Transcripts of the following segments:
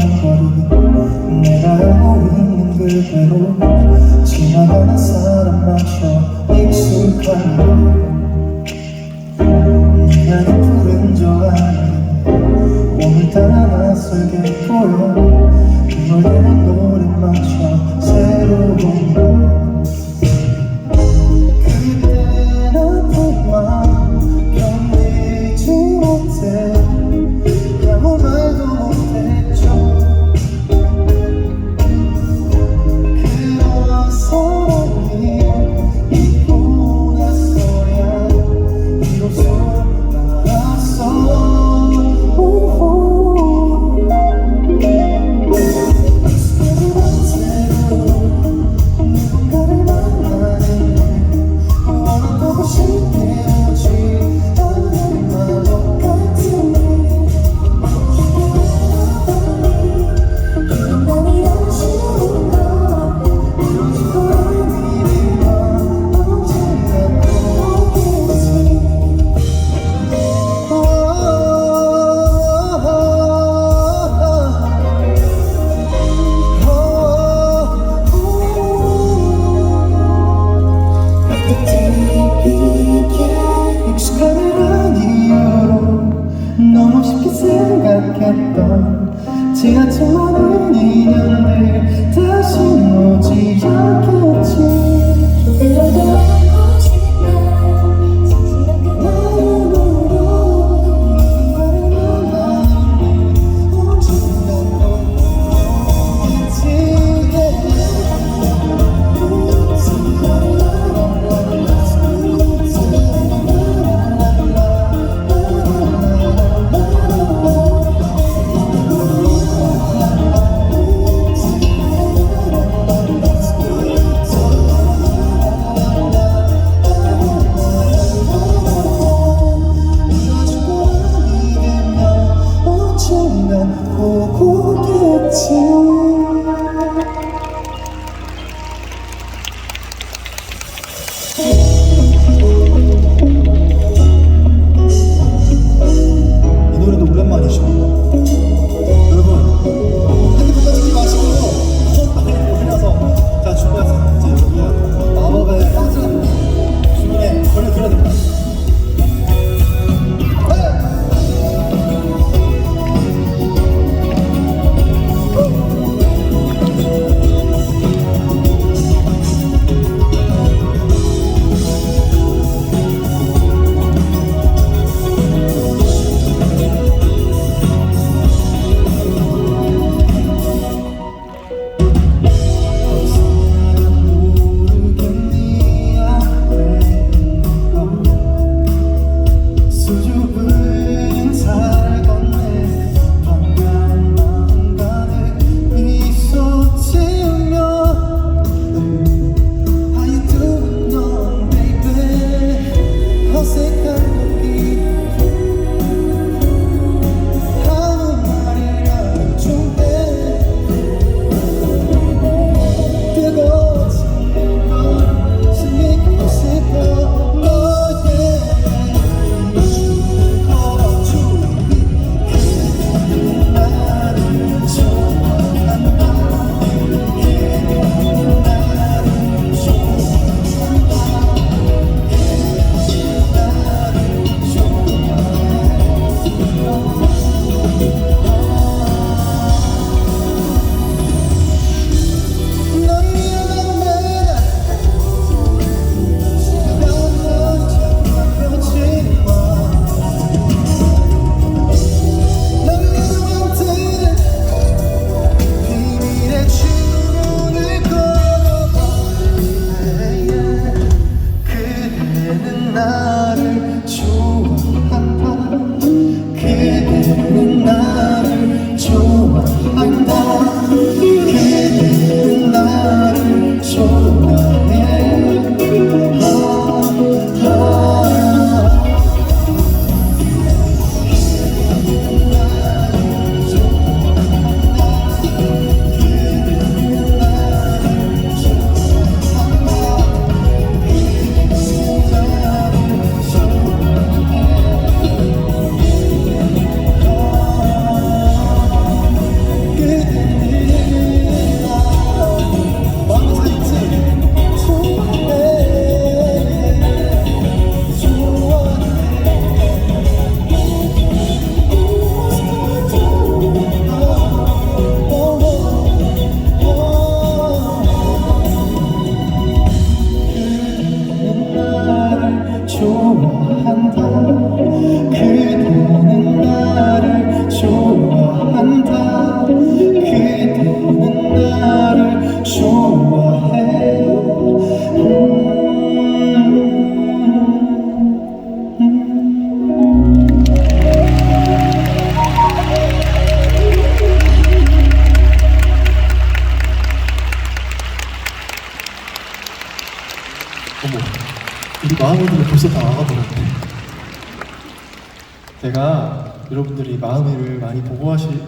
거짓말은 내가 알고 있는 그대로 지나가는 사람마저 익숙한 걸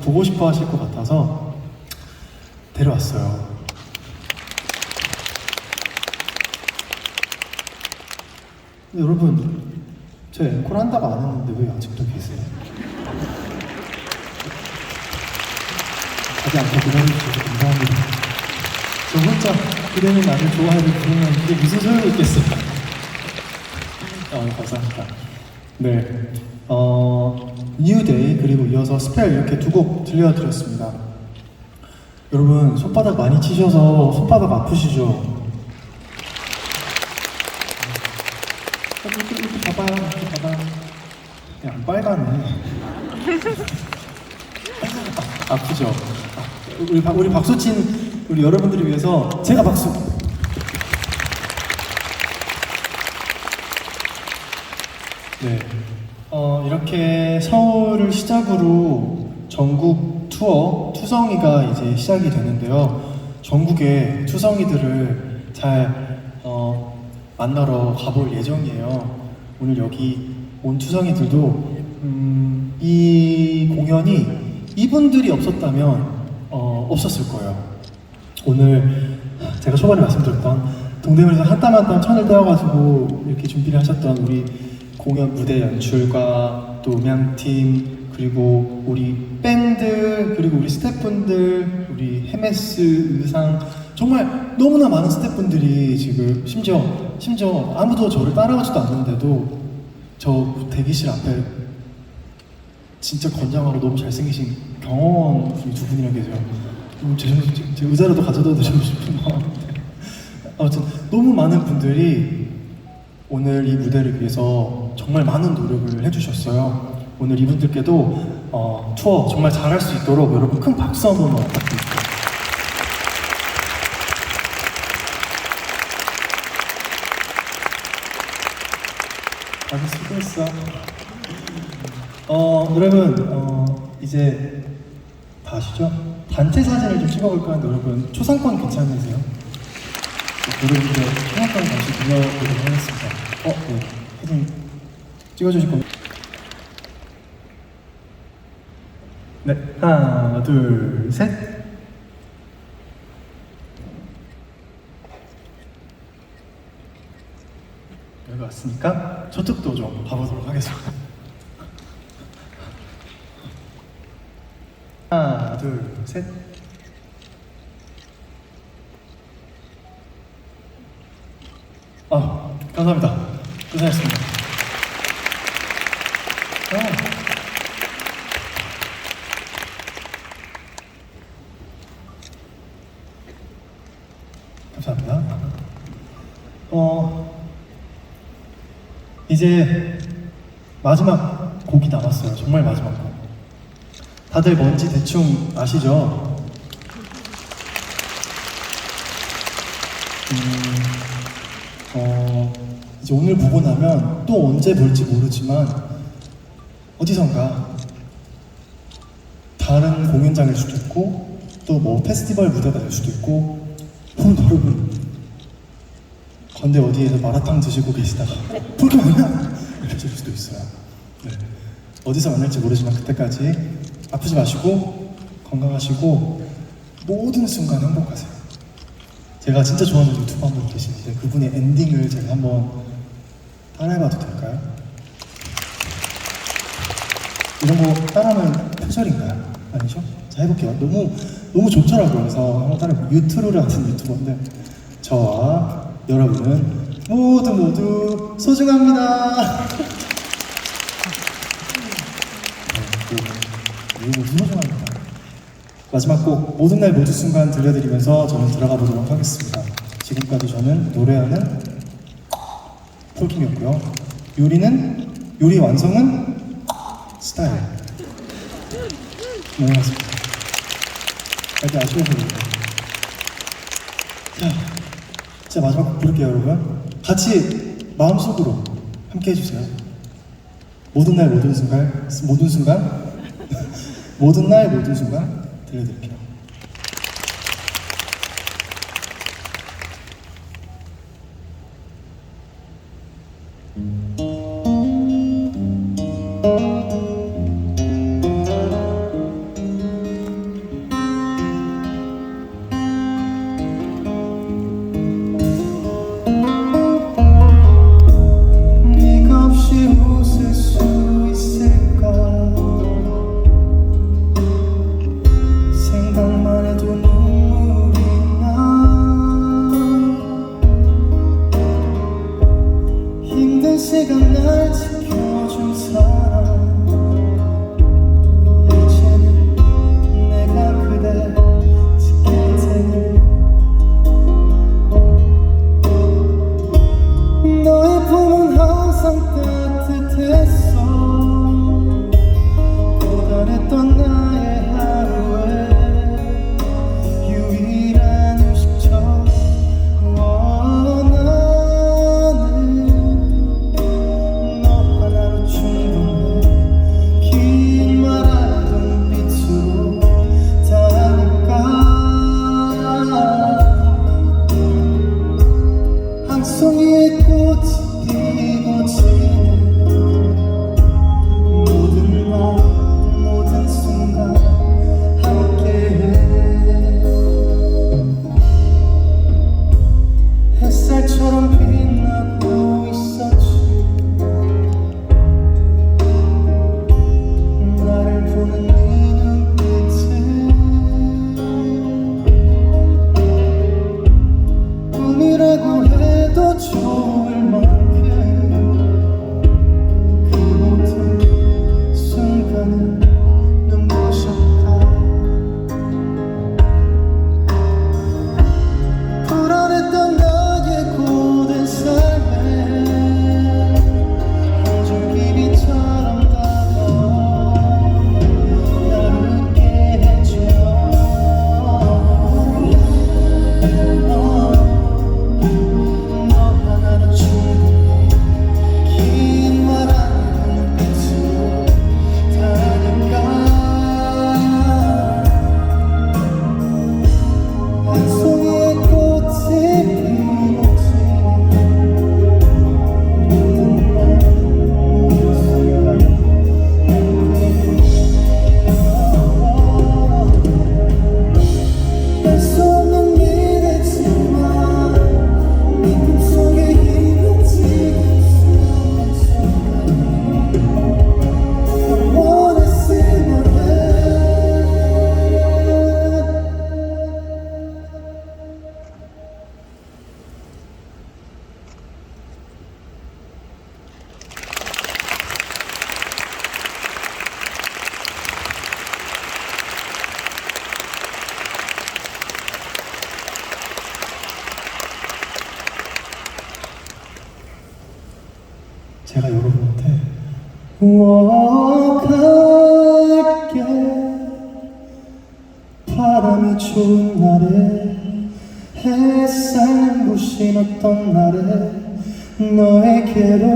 보고 싶어 하실 것 같아서 데려왔어요. 여러분, 저 앵콜 한다고 안 했는데 왜 아직도 계세요? 가지 않고 기다려주셔서 감사합니다. 저 혼자 그대는 나를 좋아해를 부르면 이게 무슨 소용이 있겠어요? 어, 감사합니다. 네. 어, 뉴데이 그리고 이어서 스펠 이렇게 두 곡 들려드렸습니다. 여러분 손바닥 많이 치셔서 손바닥 아프시죠? 이렇게, 이렇게 봐봐요, 이렇게 봐봐요. 야, 빨가네. 아, 아프죠? 아, 우리, 박- 우리 박수 친 우리 여러분들을 위해서 제가 박수. 네. 어, 이렇게 서울을 시작으로 전국 투어 투성이가 이제 시작이 되는데요. 전국의 투성이들을 잘 어, 만나러 가볼 예정이에요. 오늘 여기 온 투성이들도 음, 이 공연이 이분들이 없었다면 어, 없었을 거예요. 오늘 제가 초반에 말씀드렸던 동대문에서 한 땀 한 땀 천을 떼어가지고 이렇게 준비를 하셨던 우리 공연 무대 연출과 또 음향팀 그리고 우리 밴드 그리고 우리 스태프분들 우리 헤메스 의상 정말 너무나 많은 스태프분들이 지금 심지어 심지어 아무도 저를 따라오지도 않는데도 저 대기실 앞에 진짜 건장하고 너무 잘생기신 경호원 두 분이나 계세요. 너무 죄송해요. 제- 제 의자라도 가져다 드리고 싶은 마음인데. 아무튼 너무 많은 분들이 오늘 이 무대를 위해서 정말 많은 노력을 해주셨어요. 오늘 이분들께도 어, 투어 정말 잘할 수 있도록 여러분 큰 박수 한 번만 부탁드릴게요. 다들 수고했어. 어, 여러분, 어, 이제 다 아시죠? 단체 사진을 좀 찍어볼까 하는데 여러분, 초상권 괜찮으세요? 네, 여러분들 초상권 다시 빌려보도록 하겠습니다. 어, 네. 사진 찍어주실 겁니다. 네, 하나, 둘, 셋. 여기 왔으니까 저쪽도 좀 가보도록 하겠습니다. 하나, 둘, 셋. 아, 감사합니다. 고생하셨습니다. 아. 감사합니다. 어, 이제 마지막 곡이 남았어요. 정말 마지막 곡. 다들 뭔지 대충 아시죠? 음, 어, 이제 오늘 보고 나면 또 언제 볼지 모르지만 어디선가 다른 공연장일 수도 있고 또 뭐 페스티벌 무대가 될 수도 있고 혹은 여러분 건대 어디에서 마라탕 드시고 계시다가 볼게 뭐냐 이러실 수도 있어요. 네. 어디서 만날지 모르지만 그때까지 아프지 마시고 건강하시고 모든 순간 행복하세요. 제가 진짜 좋아하는 유튜버 한분 계시는데 그분의 엔딩을 제가 한번 따라해봐도 될까요? 이런 거 따라하면 표절인가요? 아니죠? 자 해볼게요. 너무 너무 좋더라고요. 그래서 한번 따라 유튜브를 하는 유튜버인데 저와 여러분은 모두 모두 소중합니다. 네, 모두 소중합니다. 마지막 곡 모든 날 모든 순간 들려드리면서 저는 들어가 보도록 하겠습니다. 지금까지 저는 노래하는 폴킴이었고요. 요리는 요리 완성은 스타일. 네, 맞습니다. 다들 아쉬워 보이네요. 자, 자 마지막 곡 부를게요, 여러분. 같이 마음속으로 함께 해주세요. 모든 날 모든 순간, 모든 순간, 모든 날 모든 순간 들려드릴게요. walk할게 바람이 좋은 날에 햇살 부신 어떤 날에 너에게로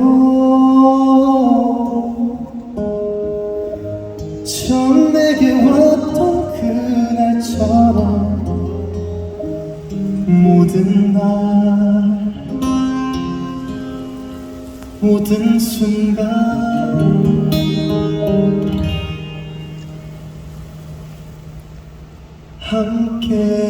처음 내게 왔던 그날처럼 모든 날 모든 순간 care.